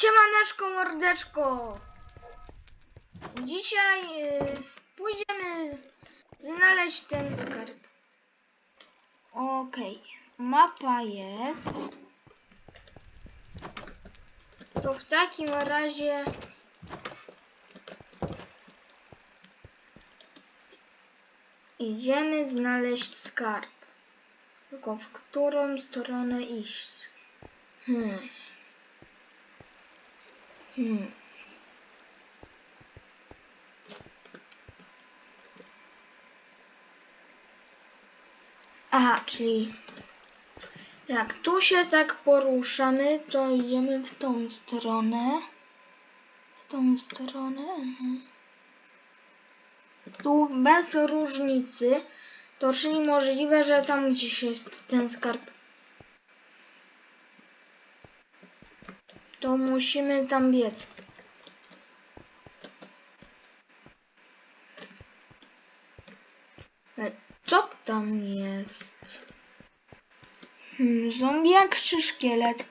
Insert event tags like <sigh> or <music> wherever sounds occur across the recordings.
Siemaneczko, mordeczko! Dzisiaj y, pójdziemy znaleźć ten skarb. Okej, mapa jest. To w takim razie idziemy znaleźć skarb. Tylko w którą stronę iść? Hmm. Hmm. Aha, czyli jak tu się tak poruszamy, to idziemy w tą stronę. W tą stronę. Tu bez różnicy. To czyli możliwe, że tam gdzieś jest ten skarb. To musimy tam biec. E, Co tam jest? Hmm, zombiak czy szkielet?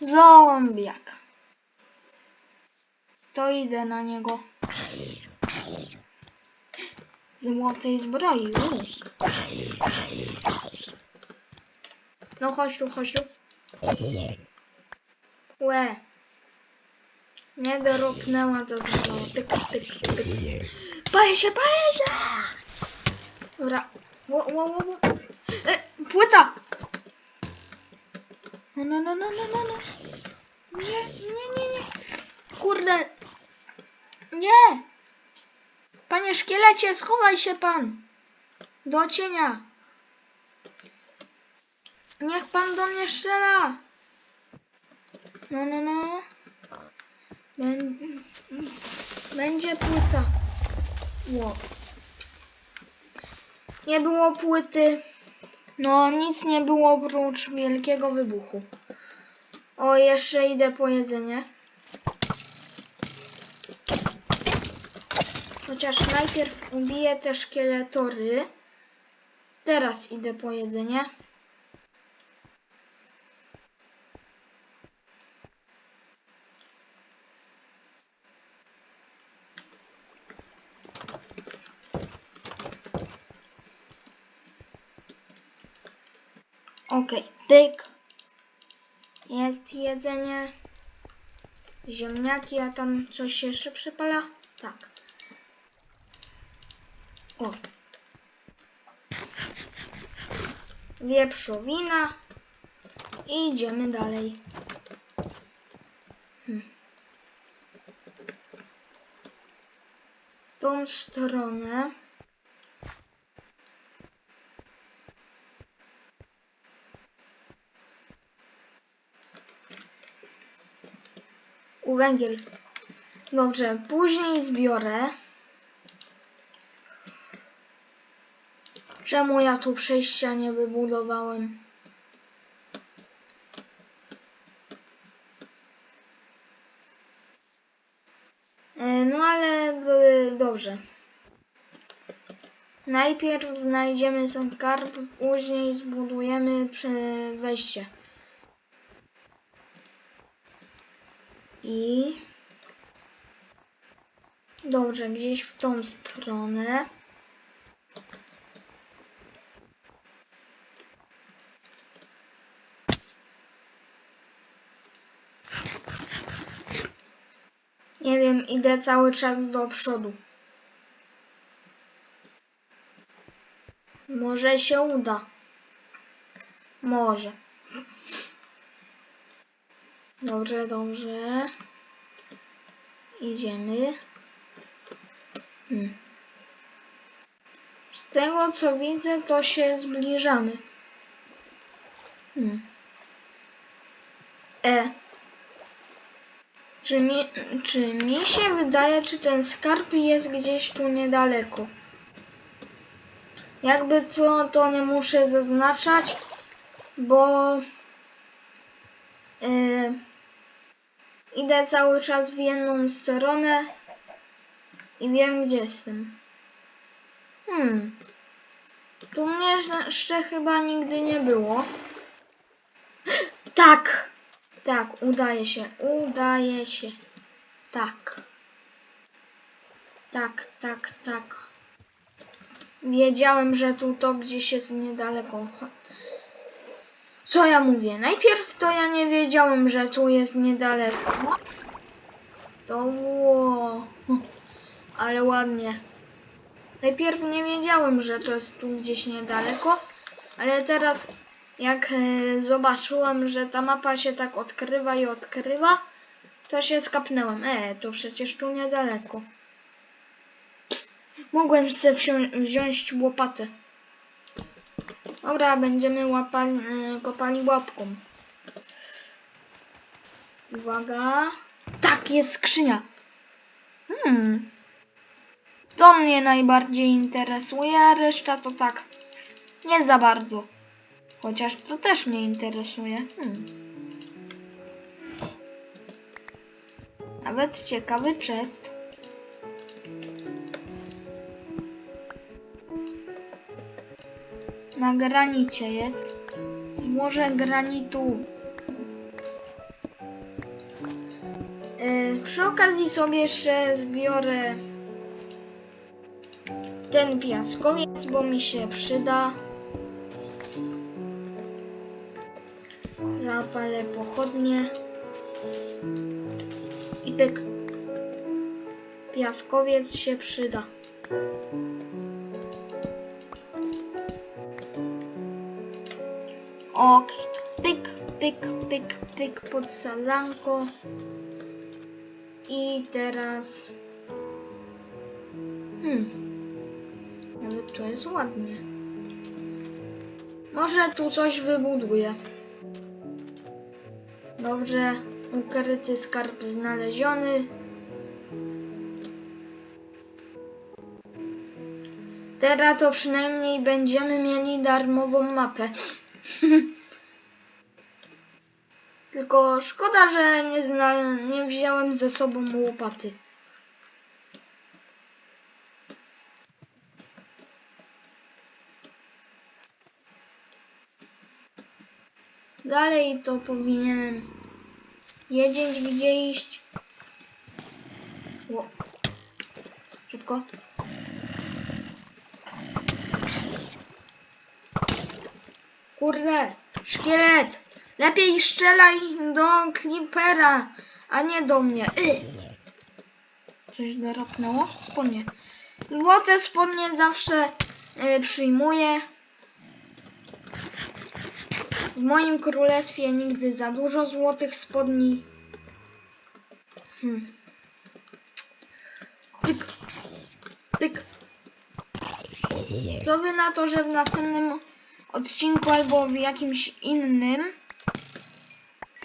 Zombiak. To idę na niego. Złotej zbroi. No chodź tu, chodź tu. Łe. Nie doropnęła to znowu. Tyk, tyk, tyk. Paję się, paję się! Dobra. Ło, ło, ło, ło. E, płyta! No, no, no, no, no, no, no. Nie, nie, nie, nie. Kurde. Nie. Panie szkielecie, schowaj się pan. Do cienia. Niech pan do mnie strzela. No, no, no. Bę- Będzie płyta. Ło. Nie było płyty. No, nic nie było oprócz wielkiego wybuchu. O, jeszcze idę po jedzenie. Chociaż najpierw ubiję te szkieletory. Teraz idę po jedzenie. Okej, pyk. Jest jedzenie. Ziemniaki, a tam coś jeszcze przypala? Tak. O. Wieprzowina. I idziemy dalej. Hmm. W tą stronę. Węgiel. Dobrze, później zbiorę. Czemu ja tu przejścia nie wybudowałem? E, No ale e, dobrze. Najpierw znajdziemy skarb, później zbudujemy wejście. I dobrze, gdzieś w tą stronę. Nie wiem, idę cały czas do przodu. Może się uda. Może. Dobrze, dobrze. Idziemy. Hmm. Z tego co widzę, to się zbliżamy. Hmm. E. Czy mi, czy mi się wydaje, czy ten skarb jest gdzieś tu niedaleko? Jakby co, to nie muszę zaznaczać, bo idę cały czas w jedną stronę i wiem gdzie jestem. Hmm. Tu mnie jeszcze chyba nigdy nie było. <gasps> Tak! Tak, udaje się, udaje się. Tak. Tak, tak, tak. Wiedziałem, że tu to gdzieś jest niedaleko. Co ja mówię? Najpierw to ja nie wiedziałem, że tu jest niedaleko. To ło. <laughs> Ale ładnie. Najpierw nie wiedziałem, że to jest tu gdzieś niedaleko, ale teraz jak e, zobaczyłem, że ta mapa się tak odkrywa i odkrywa, to się skapnęłem. E, to przecież tu niedaleko. Psst, mogłem sobie wziąć łopatę. Dobra, będziemy łapali, e, kopali łapką. Uwaga. Tak, jest skrzynia. Hmm. To mnie najbardziej interesuje, a reszta to tak nie za bardzo. Chociaż to też mnie interesuje. Hmm. Nawet ciekawy chest. Na granicie jest. Złoże granitu. Yy, przy okazji sobie jeszcze zbiorę ten piaskowiec, bo mi się przyda. Zapalę pochodnie. I pyk. Piaskowiec się przyda. Ok, pyk, pyk, pyk, pyk pod sadzanko. I teraz... Hmm. Nawet to jest ładnie. Może tu coś wybuduję. Dobrze, ukryty skarb znaleziony. Teraz to przynajmniej będziemy mieli darmową mapę. <laughs> Tylko szkoda, że nie, zna, nie wziąłem ze sobą łopaty. Dalej to powinienem wiedzieć gdzie iść. Ło. Szybko. Kurde, szkielet! Lepiej strzelaj do Clippera, a nie do mnie. Y. Coś doropnęło? Spodnie. Złote spodnie zawsze y, przyjmuję. W moim królestwie nigdy za dużo złotych spodni. Hmm. Tyk. Tyk. Co wy na to, że w następnym odcinku albo w jakimś innym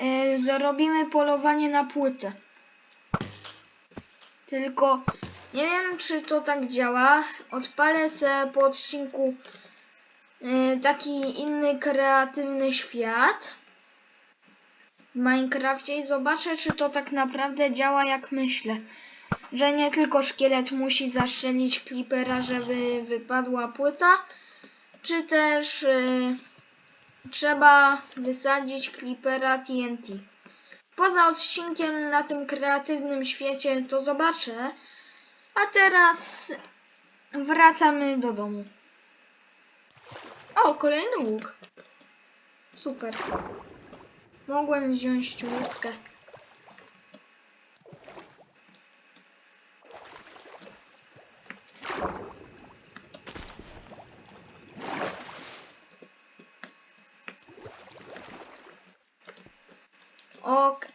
yy, zrobimy polowanie na płytę. Tylko nie wiem, czy to tak działa. Odpalę se po odcinku yy, taki inny kreatywny świat w Minecrafcie i zobaczę, czy to tak naprawdę działa jak myślę. Że nie tylko szkielet musi zastrzelić klipera, żeby wypadła płyta, czy też y, trzeba wysadzić klipera TNT. Poza odcinkiem na tym kreatywnym świecie to zobaczę, a teraz wracamy do domu. O, kolejny łuk. Super. Mogłem wziąć łódkę. Ok.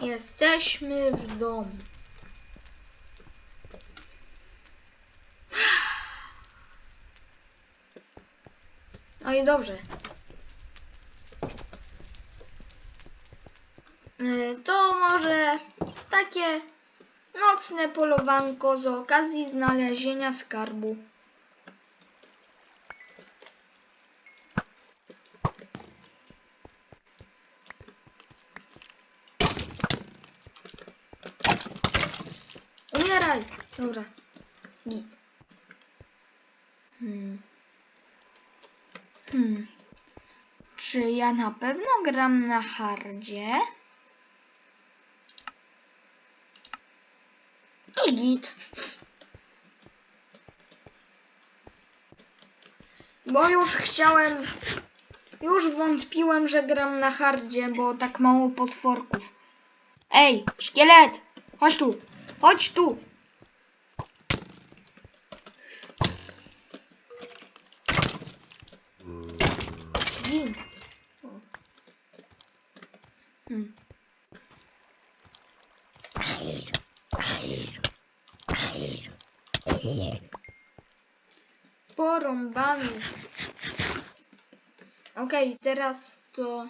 Jesteśmy w domu. No i dobrze. Y, To może takie nocne polowanko z okazji znalezienia skarbu. Dobra. Git. Hmm. Hmm. Czy ja na pewno gram na hardzie? I git. Bo już chciałem... Już wątpiłem, że gram na hardzie, bo tak mało potworków. Ej, szkielet! Chodź tu! Chodź tu! Gin. O. Hmm. Porąbany. Okej, teraz to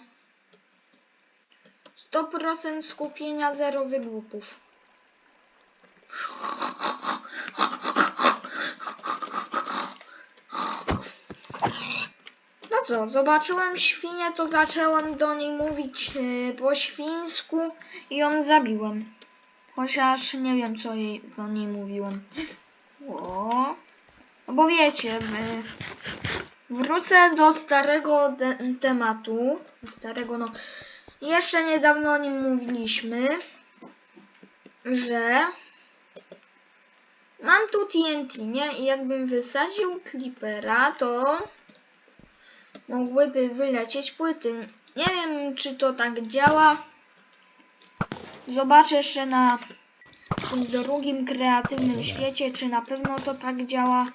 100% skupienia, zero wygłupów. No co, zobaczyłem świnię, to zacząłem do niej mówić yy, po świńsku i ją zabiłem. Chociaż nie wiem, co jej do niej mówiłem. O, no bo wiecie, yy, wrócę do starego tematu. Starego, no. Jeszcze niedawno o nim mówiliśmy, że mam tu TNT, nie? I jakbym wysadził Clippera, to mogłyby wylecieć płyty. Nie wiem, czy to tak działa. Zobaczę jeszcze na tym drugim kreatywnym świecie, czy na pewno to tak działa.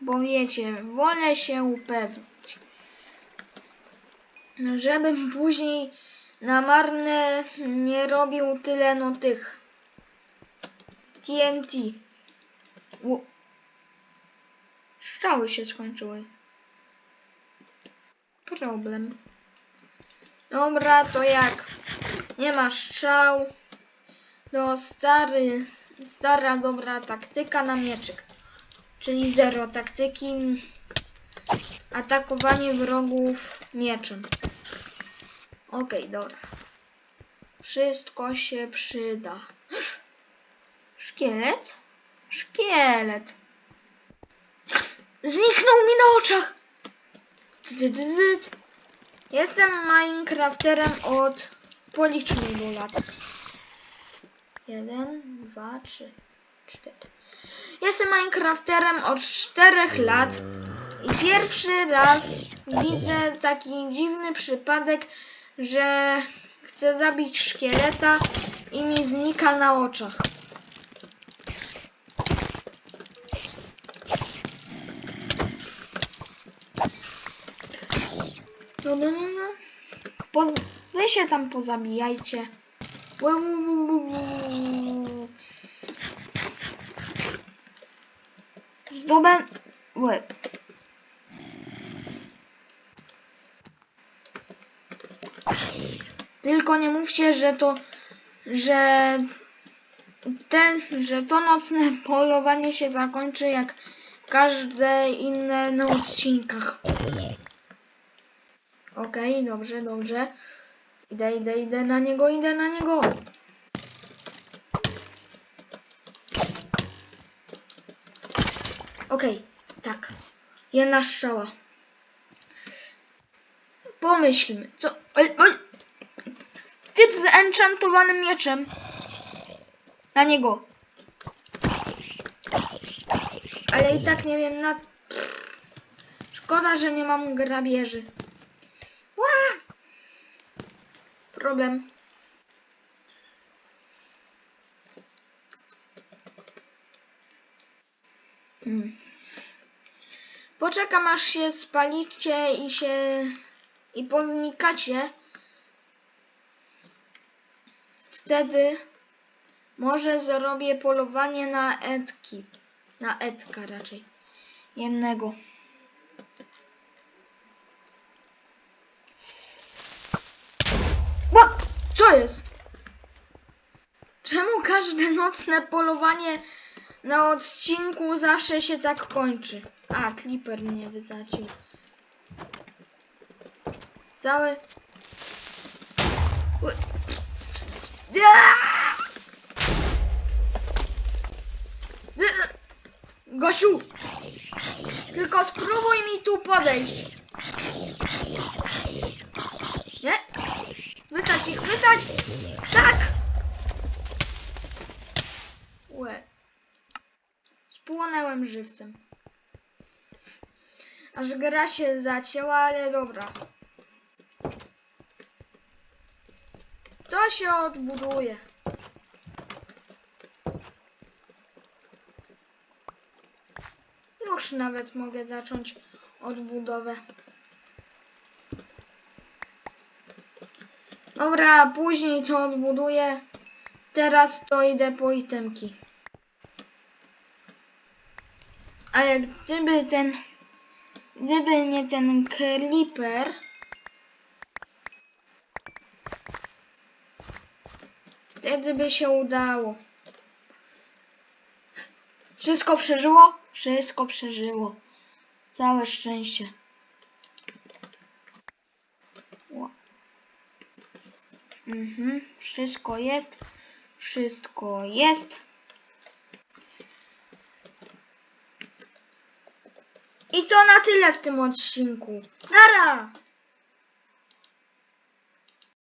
Bo wiecie, wolę się upewnić. Żebym później na marne nie robił tyle no tych TNT. U. Strzały się skończyły. Problem. Dobra, to jak nie ma strzał, to stary, stara dobra taktyka na mieczyk. Czyli zero taktyki, atakowanie wrogów mieczem. Okej, dobra. Wszystko się przyda. Szkielet? Szkielet. Zniknął mi na oczach. Dy, dy. Jestem Minecrafterem od policz mi do lat. Jeden, dwa, trzy, cztery. Jestem Minecrafterem od czterech lat i pierwszy raz widzę taki dziwny przypadek, że chcę zabić szkieleta i mi znika na oczach. No, no, no. Po, wy się tam pozabijajcie. Zdobę... Łeb. Tylko nie mówcie, że to... Że... Ten, że to nocne <laughs> polowanie się zakończy jak każde inne na odcinkach. Okej, dobrze, dobrze. Idę, idę, idę na niego, idę na niego. Okej, tak. Jedna strzała. Pomyślmy, co... Oj, oj. Typ z enchantowanym mieczem. Na niego. Ale i tak nie wiem na... Szkoda, że nie mam grabieży. Problem. Hmm. Poczekam aż się spalicie i się i poznikacie. Wtedy może zrobię polowanie na Edki. Na Edka raczej. Jednego. Co jest? Czemu każde nocne polowanie na odcinku zawsze się tak kończy? A, Clipper mnie wyzacił. Całe... Ły- Aaa! Ty- Gosiu! Tylko spróbuj mi tu podejść. Nie? Wystać Tak! Łe. Spłonęłem żywcem. Aż gra się zacięła, ale dobra. To się odbuduje. Już nawet mogę zacząć odbudowę. Dobra, później to odbuduję. Teraz to idę po itemki. Ale gdyby ten... Gdyby nie ten creeper... Wtedy by się udało. Wszystko przeżyło? Wszystko przeżyło. Całe szczęście. Ło. Mhm, wszystko jest. Wszystko jest. I to na tyle w tym odcinku. Nara!